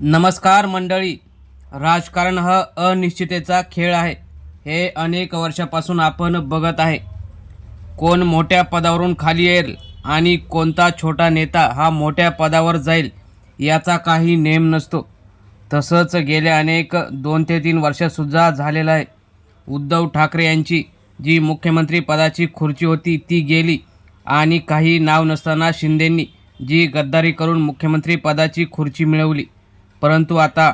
नमस्कार मंडळी. राजकारण हा अनिश्चितेचा खेळ आहे. हे अनेक वर्षापासून आपण बघत आहे. कोण मोठ्या पदावरून खाली येईल आणि कोणता छोटा नेता हा मोठ्या पदावर जाईल याचा काही नेम नसतो. तसंच गेल्या अनेक दोन ते तीन वर्षसुद्धा झालेलं आहे. उद्धव ठाकरे यांची जी मुख्यमंत्री पदाची खुर्ची होती ती गेली. आणि काही नाव नसताना शिंदेंनी जी गद्दारी करून मुख्यमंत्री पदाची खुर्ची मिळवली. परंतु आता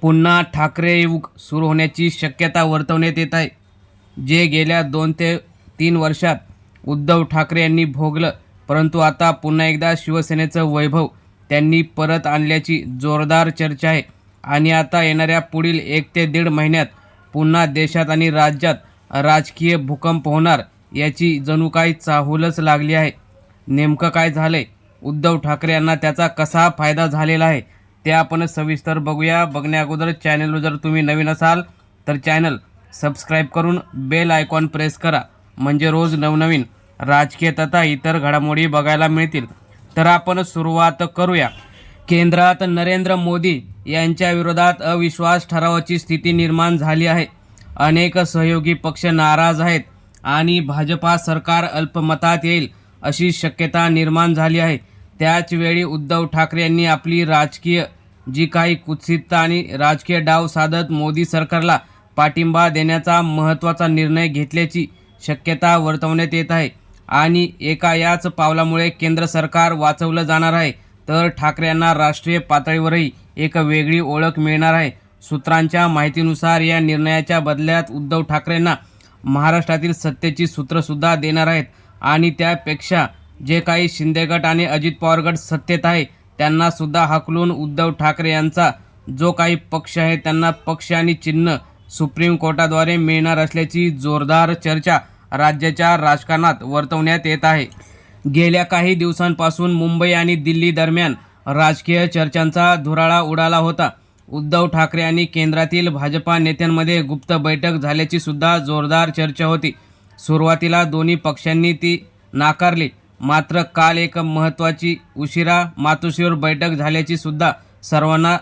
पुन्हा ठाकरे युग सुरू होण्याची शक्यता वर्तवण्यात येत आहे. जे गेल्या दोन ते तीन वर्षात उद्धव ठाकरे यांनी भोगलं परंतु आता पुन्हा एकदा शिवसेनेचं वैभव त्यांनी परत आणल्याची जोरदार चर्चा आहे. आणि आता येणाऱ्या पुढील एक ते दीड महिन्यात पुन्हा देशात आणि राज्यात राजकीय भूकंप होणार याची जणू काही चाहूलच लागली आहे. नेमकं काय झालं उद्धव ठाकरे यांना त्याचा कसा फायदा झालेला आहे? ते आपण सविस्तर बघूया. बघण्या अगोदर चॅनलवर जर तुम्ही नवीन असाल तर चॅनल सबस्क्राईब करून बेल आयकॉन प्रेस करा. म्हणजे रोज नवनवीन राजकीय तथा इतर घडामोडी बघायला मिळतील. तर आपण सुरुवात करूया. केंद्रात नरेंद्र मोदी यांच्या विरोधात अविश्वास ठरावाची स्थिती निर्माण झाली आहे. अनेक सहयोगी पक्ष नाराज आहेत आणि भाजपा सरकार अल्पमतात येईल अशी शक्यता निर्माण झाली आहे. त्याचवेळी उद्धव ठाकरे यांनी आपली राजकीय जी काही कुत्सितता आणि राजकीय डाव साधत मोदी सरकारला पाठिंबा देण्याचा महत्त्वाचा निर्णय घेतल्याची शक्यता वर्तवण्यात येत आहे. आणि एका याच पावलामुळे केंद्र सरकार वाचवलं जाणार आहे. तर ठाकरे यांना राष्ट्रीय पातळीवरही एक वेगळी ओळख मिळणार आहे. सूत्रांच्या माहितीनुसार या निर्णयाच्या बदल्यात उद्धव ठाकरेंना महाराष्ट्रातील सत्तेची सूत्रसुद्धा देणार आहेत. आणि त्यापेक्षा जे काही शिंदे गट आणि अजित पवार गट सत्तेत आहे त्यांना सुद्धा हाकलून उद्धव ठाकरे यांचा जो काही पक्ष आहे त्यांना पक्ष आणि चिन्ह सुप्रीम कोर्टाद्वारे मिळणार असल्याची जोरदार चर्चा राज्याच्या राजकारणात वर्तवण्यात येत आहे. गेल्या काही दिवसांपासून मुंबई आणि दिल्ली दरम्यान राजकीय चर्चांचा धुराळा उडाला होता. उद्धव ठाकरे आणि केंद्रातील भाजपा नेत्यांमध्ये गुप्त बैठक झाल्याची सुद्धा जोरदार चर्चा होती. सुरुवातीला दोन्ही पक्षांनी ती नाकारली. मात्र काल एक महत्त्वाची उशिरा मातोश्रीवर बैठक झाल्याची सुद्धा सर्वांना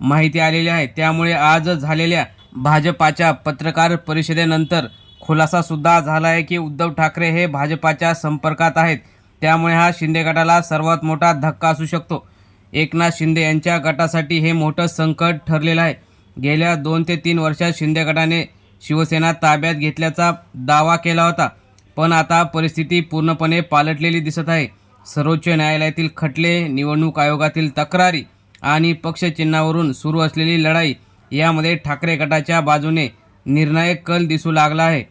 माहिती आलेली आहे. त्यामुळे आज झालेल्या भाजपाच्या पत्रकार परिषदेनंतर खुलासासुद्धा झाला आहे की उद्धव ठाकरे हे भाजपाच्या संपर्कात आहेत. त्यामुळे हा शिंदे गटाला सर्वात मोठा धक्का असू शकतो. एकनाथ शिंदे यांच्या गटासाठी हे मोठं संकट ठरलेलं आहे. गेल्या दोन ते तीन वर्षात शिंदे गटाने शिवसेना ताब्यात घेतल्याचा दावा केला होता. पण आता परिस्थिती पूर्णपणे पालटलेली दिसत आहे. सर्वोच्च न्यायालयातील खटले निवडणूक आयोगातील तक्रारी आणि पक्षचिन्हावरून सुरू असलेली लढाई यामध्ये ठाकरे गटाच्या बाजूने निर्णायक कल दिसू लागला आहे.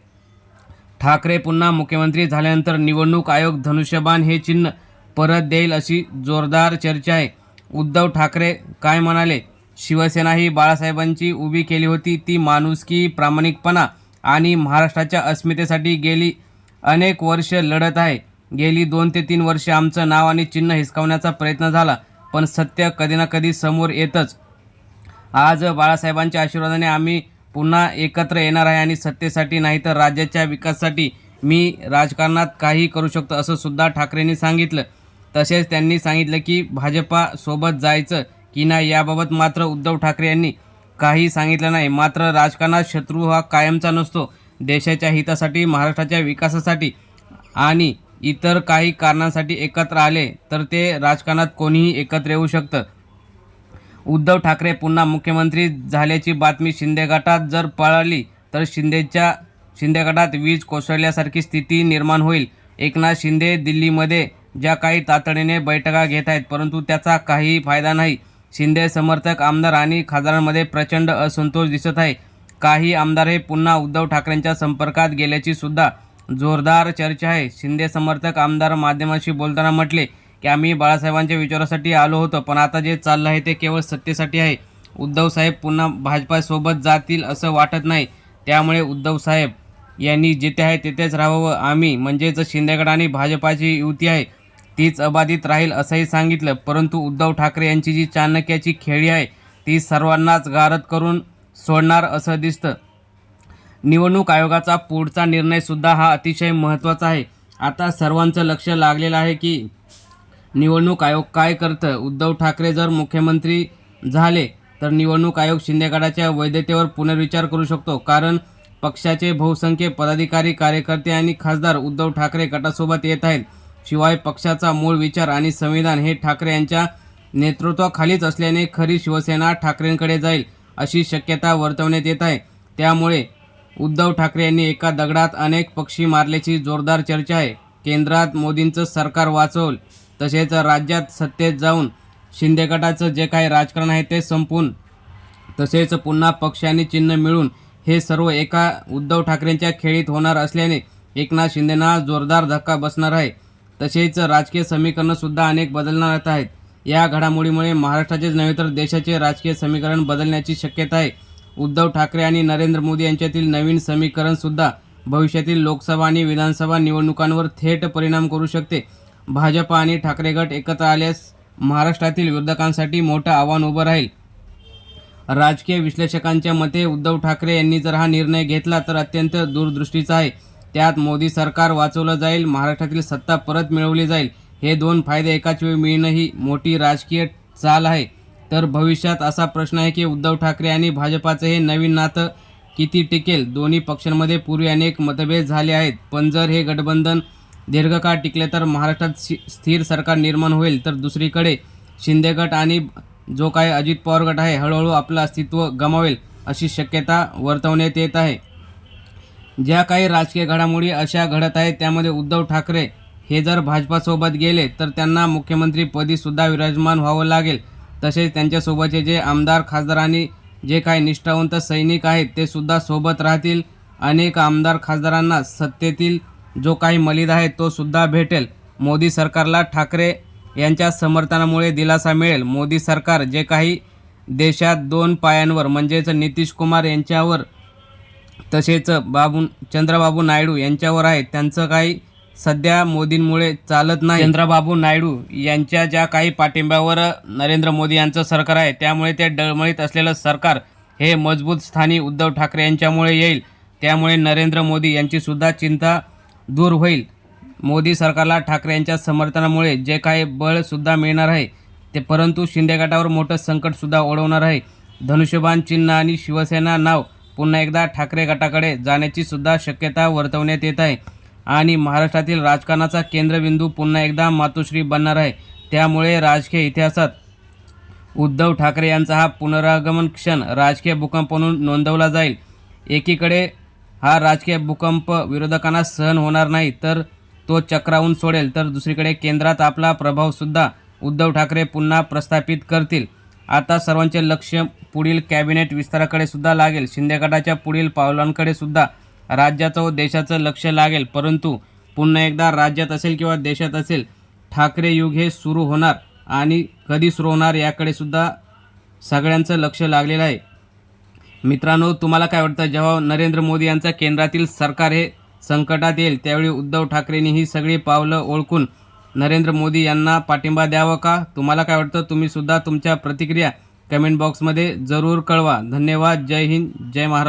ठाकरे पुन्हा मुख्यमंत्री झाल्यानंतर निवडणूक आयोग धनुष्यबाण हे चिन्ह परत देईल अशी जोरदार चर्चा आहे. उद्धव ठाकरे काय म्हणाले? शिवसेना ही बाळासाहेबांची उभी केली होती ती माणुसकी प्रामाणिकपणा आणि महाराष्ट्राच्या अस्मितेसाठी गेली अनेक वर्ष लढत आहे. गेली दोन ते तीन वर्षे आमचं नाव आणि चिन्ह हिसकावण्याचा प्रयत्न झाला पण सत्य कधी ना कधी समोर येतच. आज बाळासाहेबांच्या आशीर्वादाने आम्ही पुन्हा एकत्र येणार आहे आणि सत्तेसाठी नाही तर राज्याच्या विकासासाठी मी राजकारणात काही करू शकतो असं सुद्धा ठाकरेंनी सांगितलं. तसेच त्यांनी सांगितलं की भाजपा सोबत जायचं की नाही याबाबत मात्र उद्धव ठाकरे यांनी काही सांगितलं नाही. मात्र राजकारणात शत्रू हा कायमचा नसतो. देशाच्या हितासाठी महाराष्ट्राच्या विकासासाठी आणि इतर काही कारणांसाठी एकत्र आले तर ते राजकारणात कोणीही एकत्र येऊ शकतं. उद्धव ठाकरे पुन्हा मुख्यमंत्री झाल्याची बातमी शिंदे गटात जर पळाली तर शिंदेच्या शिंदे गटात वीज कोसळल्यासारखी स्थिती निर्माण होईल. एकनाथ शिंदे दिल्लीमध्ये ज्या काही तातडीने बैठका घेत आहेत परंतु त्याचा काही फायदा नाही. शिंदे समर्थक आमदार आणि खासदारांमध्ये प्रचंड असंतोष दिसत आहे. काही आमदार हे पुन्हा उद्धव ठाकरेंच्या संपर्कात गेल्याची सुद्धा जोरदार चर्चा आहे. शिंदे समर्थक आमदार माध्यमाशी बोलताना म्हटले की आम्ही बाळासाहेबांच्या विचारासाठी आलो होतो पण आता जे चाललं आहे ते केवळ सत्तेसाठी आहे. उद्धव साहेब पुन्हा भाजपासोबत जातील असं वाटत नाही. त्यामुळे उद्धव साहेब यांनी जिथे आहे तिथेच राहावं. आम्ही म्हणजेच शिंदेगड आणि भाजपाची युती आहे. तीच अबाधित राहील असंही सांगितलं. परंतु उद्धव ठाकरे यांची जी चाणक्याची खेळी आहे ती सर्वांनाच गारद करून सोडणार असं दिसतं. निवडणूक आयोगाचा पुढचा निर्णयसुद्धा हा अतिशय महत्त्वाचा आहे. आता सर्वांचं लक्ष लागलेलं आहे की निवडणूक आयोग काय करतं? उद्धव ठाकरे जर मुख्यमंत्री झाले तर निवडणूक आयोग शिंदे गटाच्या वैधतेवर पुनर्विचार करू शकतो. कारण पक्षाचे बहुसंख्य पदाधिकारी कार्यकर्ते आणि खासदार उद्धव ठाकरे गटासोबत येत आहेत. शिवाय पक्षाचा मूळ विचार आणि संविधान हे ठाकरे यांच्या नेतृत्वाखालीच असल्याने खरी शिवसेना ठाकरेंकडे जाईल. अशी शक्यता वर्तवण्यात येत आहे. त्यामुळे उद्धव ठाकरे यांनी एका दगडात अनेक पक्षी मारल्याची जोरदार चर्चा आहे. केंद्रात मोदींचं सरकार वाचवल तसेच राज्यात सत्तेत जाऊन शिंदे गटाचं जे काही राजकारण आहे ते संपून तसेच पुन्हा पक्ष आणि चिन्ह मिळून हे सर्व एका उद्धव ठाकरेंच्या खेळीत होणार असल्याने एकनाथ शिंदेना जोरदार धक्का बसणार आहे. तसेच राजकीय समीकरणसुद्धा अनेक बदलणार आहेत. या घडामोडीमुळे महाराष्ट्राचेच नव्हे तर देशाचे राजकीय समीकरण बदलण्याची शक्यता आहे. उद्धव ठाकरे आणि नरेंद्र मोदी यांच्यातील नवीन समीकरणसुद्धा भविष्यातील लोकसभा आणि विधानसभा निवडणुकांवर थेट परिणाम करू शकते. भाजप आणि ठाकरे गट एकत्र आल्यास महाराष्ट्रातील विरोधकांसाठी मोठं आव्हान उभं राहील. राजकीय विश्लेषकांच्या मते उद्धव ठाकरे यांनी जर हा निर्णय घेतला तर अत्यंत दूरदृष्टीचा आहे. त्यात मोदी सरकार वाचवलं जाईल महाराष्ट्रातील सत्ता परत मिळवली जाईल हे दोन फायदे एकाच वेळी मिळणं ही मोठी राजकीय चाल आहे. तर भविष्यात असा प्रश्न आहे की उद्धव ठाकरे आणि भाजपाचं हे नवीन नातं किती टिकेल? दोन्ही पक्षांमध्ये पूर्वी अनेक मतभेद झाले आहेत. पण जर हे गठबंधन दीर्घकाळ टिकले तर महाराष्ट्रात शि- स्थिर सरकार निर्माण होईल. तर दुसरीकडे शिंदे गट आणि जो काही अजित पवार गट आहे हळूहळू आपलं अस्तित्व गमावेल अशी शक्यता वर्तवण्यात येत आहे. ज्या काही राजकीय घडामोडी अशा घडत आहेत त्यामध्ये उद्धव ठाकरे हे जर भाजपासोबत गेले तर त्यांना मुख्यमंत्रीपदीसुद्धा विराजमान व्हावं लागेल. तसेच त्यांच्यासोबतचे जे आमदार खासदार आणि जे काही निष्ठावंत सैनिक आहेत ते सुद्धा सोबत राहतील. अनेक आमदार खासदारांना सत्तेतील जो काही मलिद आहे तो सुद्धा भेटेल. मोदी सरकारला ठाकरे यांच्या समर्थनामुळे दिलासा मिळेल. मोदी सरकार जे काही देशात दोन पायांवर म्हणजेच नितीश कुमार यांच्यावर तसेच बाबू चंद्रबाबू नायडू यांच्यावर आहे त्यांचं काही सध्या मोदींमुळे चालत नाही. चंद्रबाबू नायडू यांच्या ज्या काही पाठिंब्यावर नरेंद्र मोदी यांचं सरकार आहे त्यामुळे ते डळमळीत असलेलं सरकार हे मजबूत स्थानी उद्धव ठाकरे यांच्यामुळे येईल. त्यामुळे नरेंद्र मोदी यांचीसुद्धा चिंता दूर होईल. मोदी सरकारला ठाकरे यांच्या समर्थनामुळे जे काही बळसुद्धा मिळणार आहे ते परंतु शिंदे गटावर मोठं संकटसुद्धा ओढवणार आहे. धनुष्यबाण चिन्ह आणि शिवसेना नाव पुन्हा एकदा ठाकरे गटाकडे जाण्याची सुद्धा शक्यता वर्तवण्यात येत आहे. आणि महाराष्ट्रातील राजकारणाचा केंद्रबिंदू पुन्हा एकदा मातोश्री बनणार आहे. त्यामुळे राजकीय इतिहासात उद्धव ठाकरे यांचा हा पुनरागमन क्षण राजकीय भूकंप म्हणून नोंदवला जाईल. एकीकडे हा राजकीय भूकंप विरोधकांना सहन होणार नाही तर तो चक्रावून सोडेल. तर दुसरीकडे केंद्रात आपला प्रभावसुद्धा उद्धव ठाकरे पुन्हा प्रस्थापित करतील. आता सर्वांचे लक्ष पुढील कॅबिनेट विस्ताराकडे सुद्धा लागेल. शिंदे गटाच्या पुढील पावलांकडे सुद्धा राज्याचं व देशाचं लक्ष लागेल. परंतु पुन्हा एकदा राज्यात असेल किंवा देशात असेल ठाकरे युग हे सुरू होणार आणि कधी सुरू होणार याकडे सुद्धा सगळ्यांचं लक्ष लागलेलं आहे. मित्रांनो तुम्हाला काय वाटतं? जेव्हा नरेंद्र मोदी यांचं केंद्रातील सरकार हे संकटात येईल त्यावेळी उद्धव ठाकरेंनी ही सगळी पावलं ओळखून नरेंद्र मोदी यांना पाठिंबा द्यावं का? तुम्हाला काय वाटतं? तुम्ही सुद्धा तुमच्या प्रतिक्रिया कमेंट बॉक्समध्ये जरूर कळवा. धन्यवाद. जय हिंद. जय महाराष्ट्र.